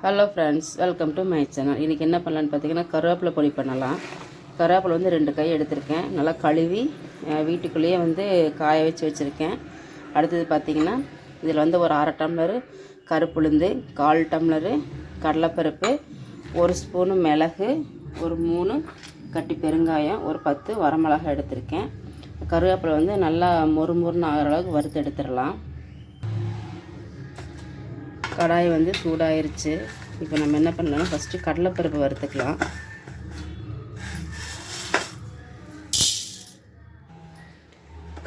Hello friends welcome to my channel இன்றைக்கி என்ன பண்ணலான்னு பார்த்தீங்கன்னா கருவேப்பிலை பொடி பண்ணலாம். கருவேப்பிலை வந்து ரெண்டு கை எடுத்திருக்கேன். நல்லா கழுவி வீட்டுக்குள்ளேயே வந்து காய வச்சு வச்சுருக்கேன். அடுத்தது பார்த்திங்கன்னா இதில் வந்து ஒரு அரை டம்ளரு கருப்புளுந்து கால் டம்ளரு கடலைப்பருப்பு ஒரு ஸ்பூனு மிளகு ஒரு மூணு கட்டி பெருங்காயம் ஒரு பத்து வரமிளகாய் எடுத்திருக்கேன். கருவேப்பிலை வந்து நல்லா மொறு மொறுன்னு ஆகிற அளவுக்கு வறுத்து எடுத்துடலாம். கடாய் வந்து சூடாயிருச்சு. இப்போ நம்ம என்ன பண்ணலாம்னா ஃபஸ்ட்டு கடலைப்பருப்பு வறுத்துக்கலாம்.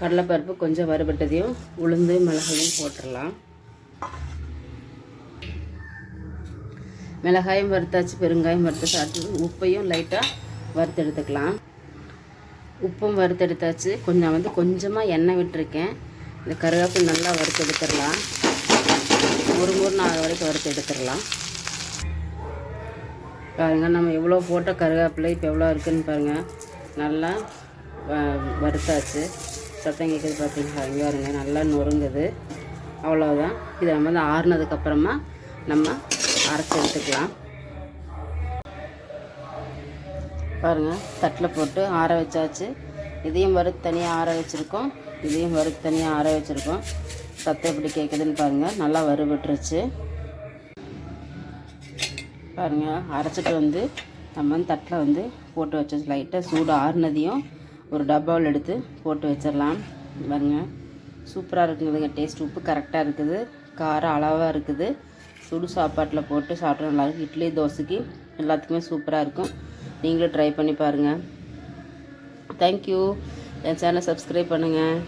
கடலைப்பருப்பு கொஞ்சம் வறுபட்டதையும் உளுந்து மிளகையும் போட்டுடலாம். மிளகாயும் வறுத்தாச்சு பெருங்காயம் வறுத்தாச்சு அடுத்து உப்பையும் லைட்டாக வறுத்து எடுத்துக்கலாம் உப்பும் வறுத்து எடுத்தாச்சு கொஞ்சம் வந்து கொஞ்சமாக எண்ணெய் விட்டுருக்கேன். இந்த கருவேப்பில் நல்லா வறுத்து எடுத்துடலாம் ஒரு மூணு நாள் வரைக்கும் வறுத்து எடுத்துடலாம். பாருங்க நம்ம எவ்வளோ போட்ட கருவேப்பிலை இப்போ எவ்வளோ இருக்குன்னு பாருங்கள் நல்லா வ- வறுத்தாச்சு. சத்தம் கேட்குது பார்த்தீங்களா இங்கே பாருங்க நல்லா நொறுங்குது. அவ்வளோதான் இதை நம்ம வந்து ஆறுனதுக்கப்புறமா நம்ம அரைச்சி எடுத்துக்கலாம். பாருங்கள் தட்டில் போட்டு ஆற வச்சாச்சு. இதையும் வறுத்து தனியாக ஆற வச்சுருக்கோம். இதையும் வறுத்து தனியாக ஆற வச்சுருக்கோம். சத்தம் எப்படி கேட்குதுன்னு பாருங்கள் நல்லா வறுபட்டுருச்சு. பாருங்கள் அரைச்சிட்டு வந்து நம்ம வந்து தட்டில் வந்து போட்டு வச்சு லைட்டாக சூடு ஆறுனதையும் ஒரு டப்பாவில் எடுத்து போட்டு வச்சிடலாம் பாருங்கள் சூப்பராக இருக்குதுங்க டேஸ்ட் உப்பு கரெக்டாக இருக்குது. காரம் அளவாக இருக்குது. சுடு சாப்பாட்டில் போட்டு சாப்பிட்டா நல்லாயிருக்கும் இட்லி தோசைக்கு எல்லாத்துக்குமே சூப்பராக இருக்கும். நீங்களும் ட்ரை பண்ணி பாருங்கள் தேங்க்யூ என் சேனலை சப்ஸ்கிரைப் பண்ணுங்கள்